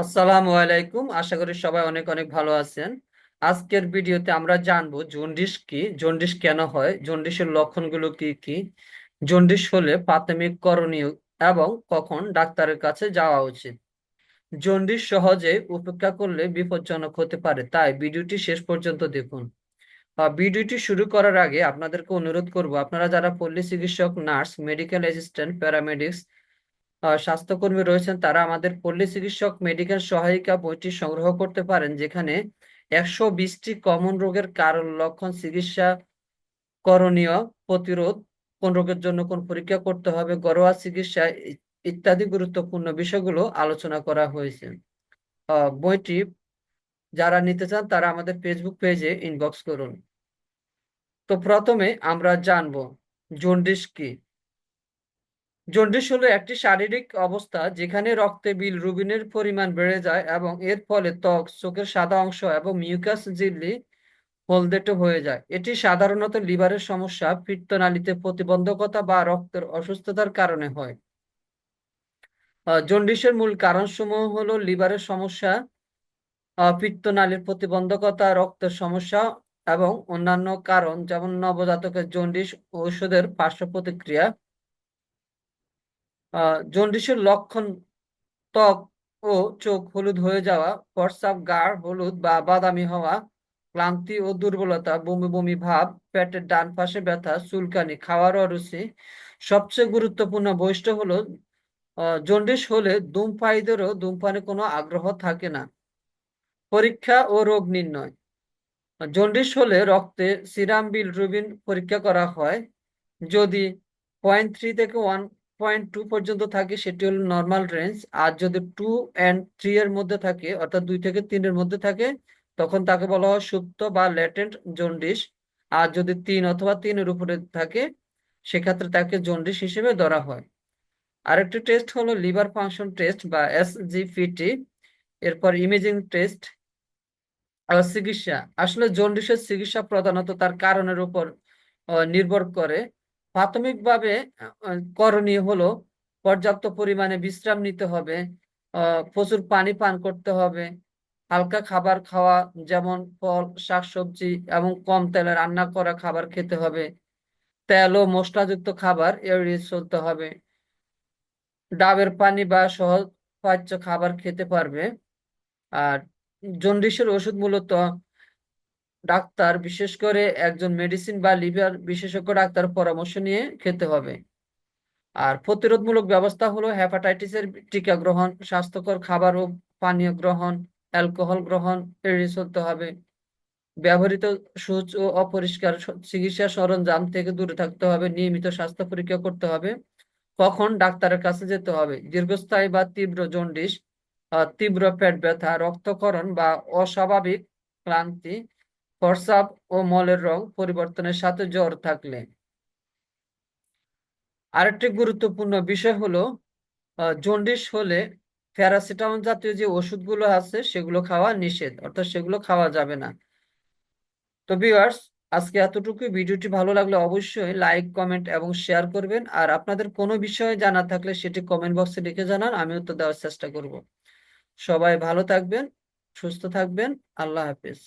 আসসালামু আলাইকুম। আশা করি সবাই অনেক অনেক ভালো আছেন। আজকের ভিডিওতে আমরা জানব জন্ডিস কি, জন্ডিস কেন হয়, জন্ডিসের লক্ষণগুলো কি কি, জন্ডিস হলে প্রাথমিক করণীয় এবং কখন ডাক্তারের কাছে যাওয়া উচিত। জন্ডিস সহজে উপেক্ষা করলে বিপজ্জনক হতে পারে, তাই ভিডিওটি শেষ পর্যন্ত দেখুন। ভিডিওটি শুরু করার আগে আপনাদেরকে অনুরোধ করব, আপনারা যারা পল্লী চিকিৎসক, নার্স, মেডিকেল অ্যাসিস্ট্যান্ট, প্যারামেডিক্স স্বাস্থ্যকর্মী রয়েছেন, তারা আমাদের পল্লী চিকিৎসক মেডিকেল সহায়িকা বইটি সংগ্রহ করতে পারেন, যেখানে একশো বিশটি কমন রোগের কারণ, লক্ষণ, চিকিৎসা করণীয় প্রতিরোধ, কোন রোগের জন্য কোন পরীক্ষা করতে হবে, ঘরোয়া চিকিৎসা ইত্যাদি গুরুত্বপূর্ণ বিষয়গুলো আলোচনা করা হয়েছে। বইটি যারা নিতে চান, তারা আমাদের ফেসবুক পেজে ইনবক্স করুন। তো প্রথমে আমরা জানব, জন্ডিস কি? জন্ডিস হলো একটি শারীরিক অবস্থা যেখানে রক্তে বিলিরুবিনের পরিমাণ বেড়ে যায় এবং এর ফলে ত্বক, চোখের সাদা অংশ এবং মিউকাস ঝিল্লি হলদেটে হয়ে যায়। এটি সাধারণত লিভারের সমস্যা, পিত্তনালীতে প্রতিবন্ধকতা বা রক্তের অসুস্থতার কারণে হয়। জন্ডিসের মূল কারণসমূহ হলো লিভারের সমস্যা পিত্তনালীর প্রতিবন্ধকতা, রক্তের সমস্যা এবং অন্যান্য কারণ যেমন নবজাতকের জন্ডিস, ঔষধের পার্শ্ব প্রতিক্রিয়া জন্ডিসের লক্ষণ ত্বক ও চোখ হলুদ হয়ে যাওয়া প্রস্রাব গাঢ় হলুদ বা বাদামি হওয়া, ক্লান্তি ও দুর্বলতা, বমি বমি ভাব, পেটের ডান পাশে ব্যথা, চুলকানি, খাওয়ার অরুচি। সবচেয়ে গুরুত্বপূর্ণ বৈশিষ্ট্য হলো জন্ডিস হলে ধূমপায়ীদেরও ধূমপানে কোনো আগ্রহ থাকে না। পরীক্ষা ও রোগ নির্ণয়। জন্ডিস হলে রক্তে সিরাম বিল রুবিন পরীক্ষা করা হয়। যদি পয়েন্ট থ্রি থেকে ওয়ান পয়েন্ট টু পর্যন্ত থাকে, সেটি হলো নর্মাল রেঞ্জ আর যদি টু অ্যান্ড থ্রি এর মধ্যে থাকে, অর্থাৎ দুই থেকে তিনের মধ্যে থাকে, তখন তাকে বলা হয় সুপ্ত বা ল্যাটেন্ট জন্ডিস আর যদি তিন অথবা তিনের উপরে থাকে, সেক্ষেত্রে তাকে জন্ডিস হিসেবে ধরা হয়। আরেকটি টেস্ট হলো লিভার ফাংশন টেস্ট বা এসজিপিটি এরপর ইমেজিং টেস্ট চিকিৎসা। আসলে জন্ডিসের চিকিৎসা প্রধানত তার কারণের উপর নির্ভর করে। প্রাথমিকভাবে করণীয় হলো পর্যাপ্ত পরিমাণে বিশ্রাম নিতে হবে প্রচুর পানি পান করতে হবে, হালকা খাবার খাওয়া, যেমন ফল, শাকসবজি এবং কম তেলে রান্না করা খাবার খেতে হবে, তেল ও মশলাযুক্ত খাবার এড়িয়ে চলতে হবে, ডাবের পানি বা সহজ পাচ্য খাবার খেতে পারবে, আর জন্ডিসের ওষুধ মূলত ডাক্তার, বিশেষ করে একজন মেডিসিন বা লিভার বিশেষজ্ঞ ডাক্তার পরামর্শ নিয়ে খেতে হবে। আর প্রতিরোধমূলক ব্যবস্থা হলো হেপাটাইটিসের টিকা গ্রহণ, স্বাস্থ্যকর খাবার ও পানীয় গ্রহণ অ্যালকোহল গ্রহণ এড়িয়ে চলতে হবে। ব্যবহৃত সূচ ও অপরিষ্কার চিকিৎসা সরঞ্জাম থেকে দূরে থাকতে হবে, নিয়মিত স্বাস্থ্য পরীক্ষা করতে হবে। কখন ডাক্তারের কাছে যেতে হবে? দীর্ঘস্থায়ী বা তীব্র জন্ডিস তীব্র পেট ব্যথা, রক্তক্ষরণ বা অস্বাভাবিক ক্লান্তি প্রস্রাব ও মলের রং পরিবর্তনের সাথে জ্বর থাকলে। আরেকটি গুরুত্বপূর্ণ বিষয় হলো জন্ডিস হলে প্যারাসিটামল জাতীয় যে ওষুধগুলো আছে সেগুলো খাওয়া নিষেধ, অর্থাৎ সেগুলো খাওয়া যাবে না। তো ভিউয়ার্স আজকে এতটুকুই। ভিডিওটি ভালো লাগলে অবশ্যই লাইক কমেন্ট এবং শেয়ার করবেন। আর আপনাদের কোনো বিষয়ে জানা থাকলে সেটি কমেন্ট বক্সে লিখে জানান, আমি উত্তর দেওয়ার চেষ্টা করব। সবাই ভালো থাকবেন, সুস্থ থাকবেন, আল্লাহ হাফেজ।